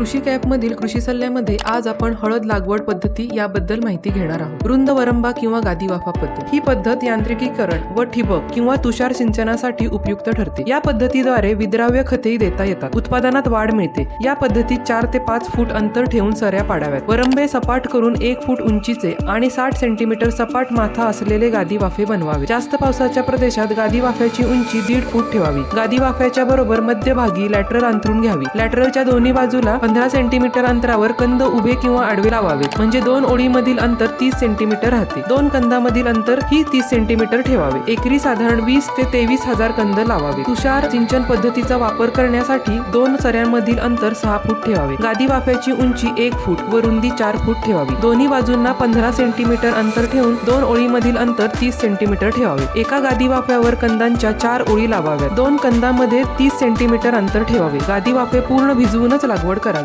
कृषी कॅपमधील कृषी सल्ल्यामध्ये आज आपण हळद लागवड पद्धती याबद्दल माहिती घेणार आहोत. रुंद वरंबा किंवा गादी वाफा पद्धत. ही पद्धत यांत्रिकीकरण व ठिबक किंवा तुषार सिंचनासाठी उपयुक्त ठरते. या पद्धतीद्वारे विद्राव्य खतेही देता येतात. उत्पादनात वाढ मिळते. या पद्धतीत चार ते पाच फूट अंतर ठेवून सऱ्या पाडाव्यात. वरंबे सपाट करून एक फूट उंचीचे आणि साठ सेंटीमीटर सपाट माथा असलेले गादी वाफे बनवावे. जास्त पावसाच्या प्रदेशात गादी वाफ्याची उंची दीड फूट ठेवावी. गादी वाफ्याच्या बरोबर मध्यभागी लॅटरल अंथरून घ्यावी. लॅटरलच्या दोन्ही बाजूला पंधरा सेंटीमीटर अंतरावर कंद उभे किंवा आडवे लावावेत. म्हणजे दोन ओळीमधील अंतर तीस सेंटीमीटर राहते. दोन कंदामधील अंतर ही तीस सेंटीमीटर ठेवावे. एकरी साधारण वीस ते तेवीस हजार कंद लावावे. तुषार सिंचन पद्धतीचा वापर करण्यासाठी दोन सऱ्यांमधील अंतर सहा फूट ठेवावे. गादी वाफ्याची उंची एक फूट व रुंदी चार फूट ठेवावी. दोन्ही बाजूंना पंधरा सेंटीमीटर अंतर ठेवून दोन ओळीमधील अंतर तीस सेंटीमीटर ठेवावे. एका गादी वाफ्यावर कंदांच्या चार ओळी लावाव्या दोन कंदामध्ये तीस सेंटीमीटर अंतर ठेवावे. गादी वाफे पूर्ण भिजवूनच लागवड करावी